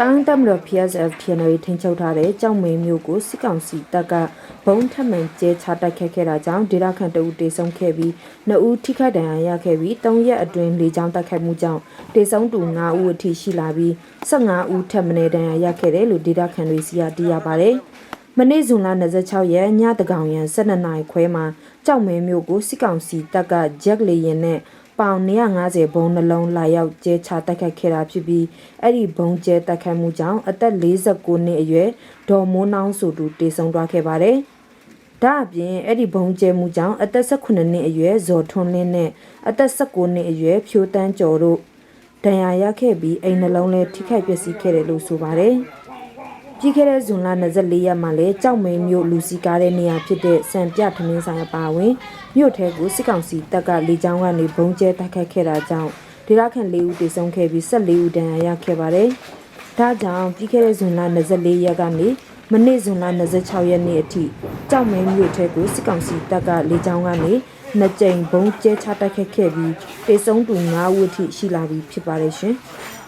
တောင်တမတော် PSF TNL ထိန်းချုပ်ထားတဲ့ကြောက်မင်းမျိုးကိုစစ်ကောင်စီတပ်ကဘုံထပ်မံကျဲချတိုက်ခတ်ခဲ့တာကြောင့်ဒေသခံတအူတေဆုံးခဲ့ပြီးနှစ်ဦးထိခိုက်ဒဏ်ရာရခဲ့ပြီး၃ရက်အတွင်းလေကြောင်းတိုက်ခိုက်မှုကြောင့်တေဆုံးသူ၅ဦးအထိရှိလာပြီး15ဦးထပ်မံဒဏ်ရာရခဲ့တယ်လို့ဒေသခံတွေစီကသိရပါတယ်။မနေ့ဇွန်လ26ရက်ညတကောင်ရန်12နာရီခွဲမှာကြောက်မင်းမျိုးကိုစစ်ကောင်စီတပ်ကဂျက်လေရင်နဲ့ ပေါင်150ဘုံနှလုံးလာရောက်ကျဲချတိုက်ခိုက်ခဲ့တာဖြစ်ပြီးအဲ့ဒီဘုံကျဲတိုက်ခိုက်မှုကြောင့်အသက်49နှစ်အရွယ်ဒေါ်မိုးနောင်းဆိုသူတေဆုံးသွားခဲ့ပါတယ်။ဒါအပြင်အဲ့ဒီဘုံကျဲမှုကြောင့်အသက်18နှစ်အရွယ်ဇော်ထွန်းလင်းနဲ့အသက်19နှစ်အရွယ်ဖြိုးတန်းကျော်တို့ဒဏ်ရာရခဲ့ပြီးအိမ်နှလုံးလည်းထိခိုက်ပျက်စီးခဲ့တယ်လို့ဆိုပါတယ်။ ပြီးခဲ့တဲ့ဇွန်လ24ရက်မှာလဲကြောက်မင်းမြို့လူစီကားတဲ့နေရာဖြစ်တဲ့စံပြထမင်းဆိုင်အပါအဝင်မြို့ထဲကိုစစ်ကောင်စီတပ်ကလေကြောင်းကနေဘုံကျဲတိုက်ခိုက်ခဲ့တာကြောင့်ဒေသခံ၄ဦးတေဆုံးခဲ့ပြီး14ဦးဒဏ်ရာရခဲ့ပါတယ်။ဒါကြောင့်ပြီးခဲ့တဲ့ဇွန်လ24ရက်ကနေမနေ့ဇွန်လ26ရက်နေ့အထိကြောက်မင်းမြို့ထဲကိုစစ်ကောင်စီတပ်ကလေကြောင်းကနေနှစ်ကြိမ်ဘုံကျဲချတိုက်ခိုက်ခဲ့ပြီးတေဆုံးသူ9ဦးအထိရှိလာပြီဖြစ်ပါတယ်ရှင်။